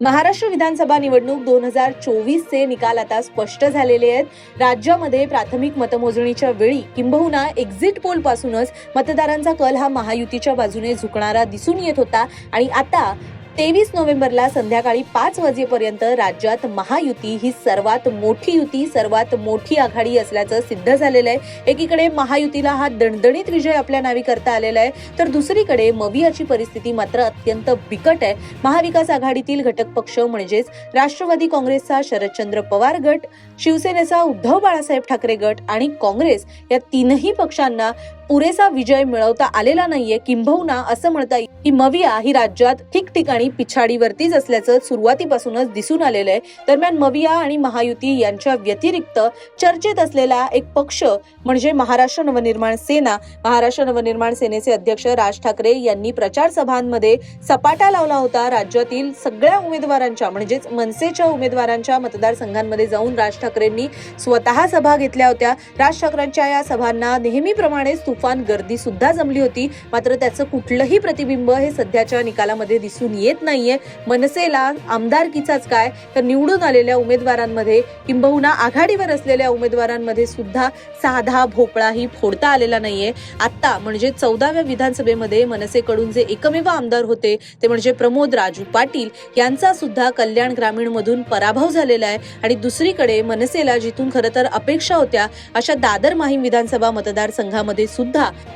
महाराष्ट्र विधानसभा निवडणूक दोन हजार चोवीसचे निकाल आता स्पष्ट झालेले आहेत. राज्यामध्ये प्राथमिक मतमोजणीच्या वेळी किंबहुना एक्झिट पोल पासूनच मतदारांचा कल हा महायुतीच्या बाजूने झुकणारा दिसून येत होता. आणि आता तेवीस नोव्हेंबरला संध्याकाळी पाच वाजेपर्यंत राज्यात महायुती ही सर्वात मोठी युती सर्वात मोठी आघाडी असल्याचं सिद्ध झालेलं आहे. एकीकडे महायुतीला हा दणदणीत विजय आपल्या नावी करता आलेला आहे तर दुसरीकडे मवियाची परिस्थिती मात्र अत्यंत बिकट आहे. महाविकास आघाडीतील घटक पक्ष म्हणजेच राष्ट्रवादी काँग्रेसचा शरदचंद्र पवार गट शिवसेनेचा उद्धव बाळासाहेब ठाकरे गट आणि काँग्रेस या तीनही पक्षांना पुरेसा विजय मिळवता आलेला नाहीये किंबहुना असं म्हणता येईल की मविया ही राज्यात ठिकठिकाणी पिछाडीवरतीच असल्याचं सुरुवातीपासूनच दिसून आलेलं आहे. दरम्यान मविया आणि महायुती यांच्या व्यतिरिक्त चर्चेत असलेला एक पक्ष म्हणजे महाराष्ट्र नवनिर्माण सेना. महाराष्ट्र नवनिर्माण सेनेचे अध्यक्ष राज ठाकरे यांनी प्रचार सभांमध्ये सपाटा लावला होता. राज्यातील सगळ्या उमेदवारांच्या म्हणजेच मनसेच्या उमेदवारांच्या मतदारसंघांमध्ये जाऊन राज ठाकरेंनी स्वतः सभा घेतल्या होत्या. राज ठाकरेंच्या या सभांना नेहमीप्रमाणेच तुफान गर्दी सुद्धा जमली होती. मात्र त्याचं कुठलंही प्रतिबिंब हे सध्याच्या निकालामध्ये दिसून येत नाहीये. मनसेला आमदारकीचाच काय? तर निवडून आलेल्या उमेदवारांमध्ये किंबहुना आघाडीवर असलेल्या उमेदवारांमध्ये सुद्धा साधा भोपळाही फोडता आलेला नाहीये. आता म्हणजे चौदाव्या विधानसभेमध्ये मनसेकडून जे एकमेव आमदार होते ते म्हणजे प्रमोद राजू पाटील यांचा सुद्धा कल्याण ग्रामीण मधून पराभव झालेला आहे. आणि दुसरीकडे मनसेला जिथून खरं तर अपेक्षा होत्या अशा दादर माहीम विधानसभा मतदारसंघामध्ये सुद्धा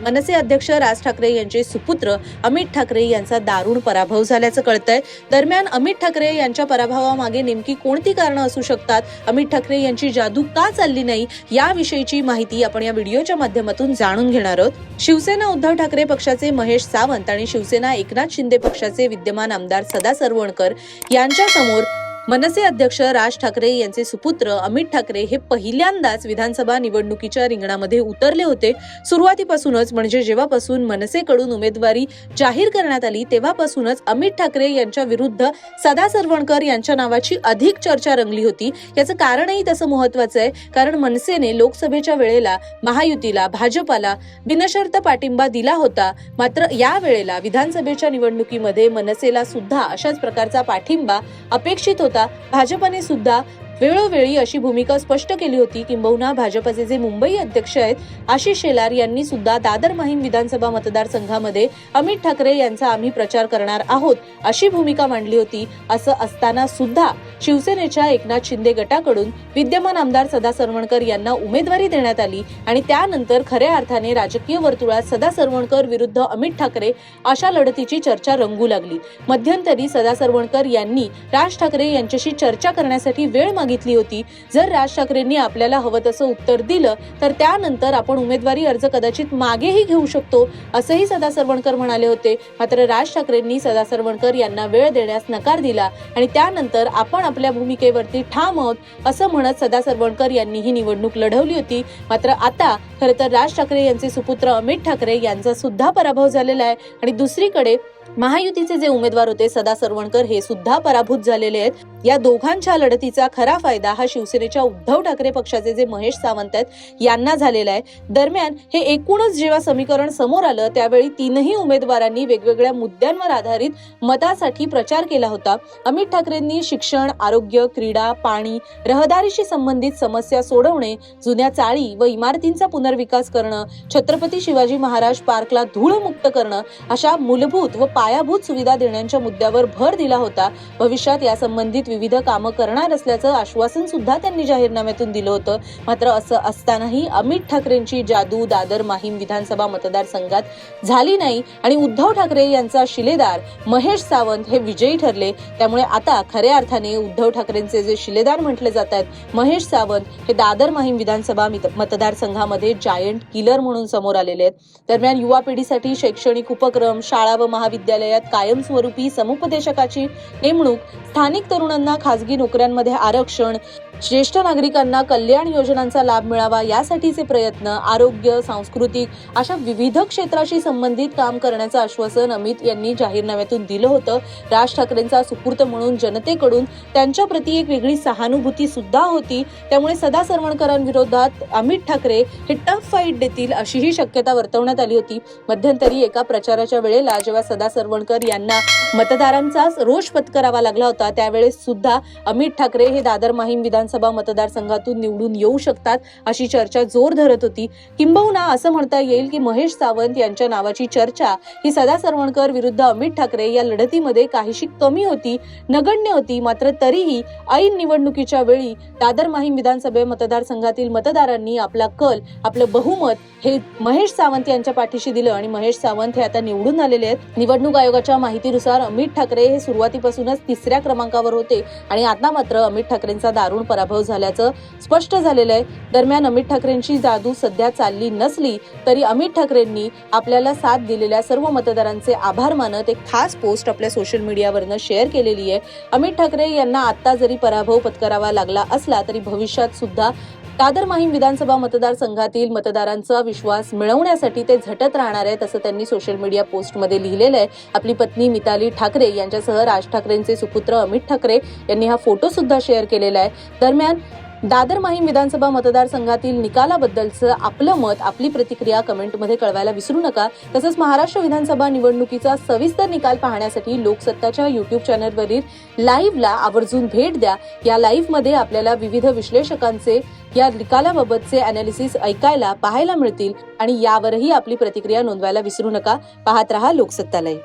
मनसे अध्यक्ष राज ठाकरे यांचे सुपुत्र अमित ठाकरे यांचा दारुण पराभव झाल्याचं कळतंय. दरम्यान अमित ठाकरे यांच्या पराभवामागे नेमकी कोणती कारणं असू शकतात? अमित ठाकरे यांची जादू का चालली नाही? याविषयीची माहिती आपण या व्हिडिओच्या माध्यमातून जाणून घेणार आहोत. शिवसेना उद्धव ठाकरे पक्षाचे महेश सावंत आणि शिवसेना एकनाथ शिंदे पक्षाचे विद्यमान आमदार सदा सरवणकर यांच्या समोर मनसे अध्यक्ष राज ठाकरे यांचे सुपुत्र अमित ठाकरे हे पहिल्यांदाच विधानसभा निवडणुकीच्या रिंगणामध्ये उतरले होते. सुरुवातीपासूनच म्हणजे जेव्हापासून मनसेकडून उमेदवारी जाहीर करण्यात आली तेव्हापासूनच अमित ठाकरे यांच्या विरुद्ध सदा सरवणकर यांच्या नावाची अधिक चर्चा रंगली होती. याचं कारणही तसं महत्वाचं आहे कारण मनसेने लोकसभेच्या वेळेला महायुतीला भाजपाला बिनशर्त पाठिंबा दिला होता. मात्र या वेळेला विधानसभेच्या निवडणुकीमध्ये मनसेला सुद्धा अशाच प्रकारचा पाठिंबा अपेक्षित होता. भाजपने सुद्धा वेळोवेळी अशी भूमिका स्पष्ट केली होती. किंबहुना भाजपचे जे मुंबई अध्यक्ष आहेत आशिष शेलार यांनी सुद्धा दादर माहीम विधानसभा मतदारसंघामध्ये अमित ठाकरे यांचा आम्ही प्रचार करणार आहोत अशी भूमिका मांडली होती. असं असताना सुद्धा शिवसेनेच्या एकनाथ शिंदे गटाकडून विद्यमान आमदार सदा सरवणकर यांना उमेदवारी देण्यात आली आणि त्यानंतर खऱ्या अर्थाने राजकीय वर्तुळात सदा सरवणकर विरुद्ध अमित ठाकरे अशा लढतीची चर्चा रंगू लागली. मध्यंतरी सदा सरवणकर यांनी राज ठाकरे यांच्याशी चर्चा करण्यासाठी वेळ मागितली होती. जर राज ठाकरेंनी आपल्याला हवं तसं उत्तर दिलं तर त्यानंतर आपण उमेदवारी अर्ज कदाचित मागेही घेऊ शकतो असंही सदा सरवणकर म्हणाले होते. मात्र राज ठाकरेंनी सदा सरवणकर यांना वेळ देण्यास नकार दिला आणि त्यानंतर आपण आपल्या भूमिकेवरती ठाम आहोत असं म्हणत सदा सरवणकर यांनी ही निवडणूक लढवली होती. मात्र आता खरं तर राज ठाकरे यांचे सुपुत्र अमित ठाकरे यांचा सुद्धा पराभव झालेला आहे. आणि दुसरीकडे महायुतीचे जे उमेदवार होते सदा सरवणकर हे सुद्धा पराभूत झालेले आहेत. या दोघांच्या लढतीचा खरा फायदा हा शिवसेनेच्या उद्धव ठाकरे पक्षाचे जे महेश सावंत आहेत यांना झालेला आहे. दरम्यान हे एकूणच जेव्हा समीकरण समोर आलं त्यावेळी तीनही उमेदवारांनी वेगवेगळ्या मुद्द्यांवर आधारित मतासाठी प्रचार केला होता. अमित ठाकरेंनी शिक्षण आरोग्य क्रीडा पाणी रहदारीशी संबंधित समस्या सोडवणे जुन्या चाळी व इमारतींचा पुनर्विकास करणं छत्रपती शिवाजी महाराज पार्कला धूळमुक्त करणं अशा मूलभूत व पायाभूत सुविधा देण्याच्या मुद्द्यावर भर दिला होता. भविष्यात या संबंधित विविध कामं करणार असल्याचं आश्वासन सुद्धा त्यांनी जाहीरनाम्यातून दिलं होतं. मात्र असं असतानाही अमित ठाकरेंची जादू दादर माहीम विधानसभा मतदारसंघात झाली नाही आणि उद्धव ठाकरे यांचा शिलेदार महेश सावंत हे विजयी ठरले. त्यामुळे आता खऱ्या अर्थाने उद्धव ठाकरेंचे जे शिलेदार म्हटले जात आहेत महेश सावंत हे दादर माहीम विधानसभा मित- मतदारसंघामध्ये जायंट किलर म्हणून समोर आलेले आहेत. दरम्यान युवा पिढीसाठी शैक्षणिक उपक्रम शाळा व महाविद्यालय महाविद्यालयात कायमस्वरूपी समुपदेशकाची नेमणूक स्थानिक तरुणांना खासगी नोकऱ्यांमध्ये आरक्षण ज्येष्ठ नागरिकांना कल्याण योजनांचा लाभ मिळावा यासाठीचे प्रयत्न आरोग्य सांस्कृतिक अशा विविध क्षेत्राशी संबंधित काम करण्याचं आश्वासन अमित यांनी जाहीरनाम्यातून दिलं होतं. राज ठाकरेंचा सुपूर्त म्हणून जनतेकडून त्यांच्या प्रती एक वेगळी सहानुभूती सुद्धा होती. त्यामुळे सदा सरवणकरांविरोधात अमित ठाकरे हे टफ फाईट देतील अशीही शक्यता वर्तवण्यात आली होती. मध्यंतरी एका प्रचाराच्या वेळेला जेव्हा सदा सरवणकर यांना मतदारांचाच रोष पत्करावा लागला होता. त्यावेळेस सुद्धा अमित ठाकरे हे दादर माहीम विधानसभा मतदारसंघातून निवडून येऊ शकतात अशी चर्चा जोर धरत होती. किंबहुना असं म्हणता येईल की महेश सावंत यांच्या नावाची चर्चा ही सदा सरवणकर विरुद्ध अमित ठाकरे या लढतीमध्ये काहीशी कमी होती नगण्य होती. मात्र तरीही ऐन निवडणुकीच्या वेळी दादर माहीम विधानसभा मतदारसंघातील मतदारांनी आपला कल आपलं बहुमत हे महेश सावंत यांच्या पाठीशी दिलं आणि महेश सावंत हे आता निवडून आलेले आहेत. निवडणूक आयोगाच्या माहितीनुसार अमित ठाकरे हे सुरुवातीपासूनच तिसऱ्या क्रमांकावर होते आणि आता मात्र अमित ठाकरेंचा दारुण पराभव झाल्याचं स्पष्ट झालेलं आहे. दरम्यान अमित ठाकरेंची जादू सध्या चालली नसली तरी अमित ठाकरेंनी आपल्याला साथ दिलेल्या सर्व मतदारांचे आभार मानत एक खास पोस्ट आपल्या सोशल मीडियावरनं शेअर केलेली आहे. अमित ठाकरे यांना आता जरी पराभव पत्करावा लागला असला तरी भविष्यात सुद्धा दादर माहीम विधानसभा मतदारसंघातील मतदारांचा विश्वास मिळवण्यासाठी ते झटत राहणार आहेत असं त्यांनी सोशल मीडिया पोस्टमध्ये लिहिलेलं आहे. आपली पत्नी मिताली ठाकरे यांच्यासह राज ठाकरेंचे सुपुत्र अमित ठाकरे यांनी हा फोटो सुद्धा शेअर केलेला आहे. दरम्यान दादर माहीम विधानसभा मतदारसंघातील निकालाबद्दलचं आपलं मत आपली प्रतिक्रिया कमेंटमध्ये कळवायला विसरू नका. तसंच महाराष्ट्र विधानसभा निवडणुकीचा सविस्तर निकाल पाहण्यासाठी लोकसत्ताच्या युट्यूब चॅनलवरील लाईव्हला आवर्जून भेट द्या. या लाईव्हमध्ये आपल्याला विविध विश्लेषकांचे या निकालाबाबतचे अनालिसिस ऐकायला पाहायला मिळतील आणि यावरही आपली प्रतिक्रिया नोंदवायला विसरू नका. पाहत रहा लोकसत्तालय.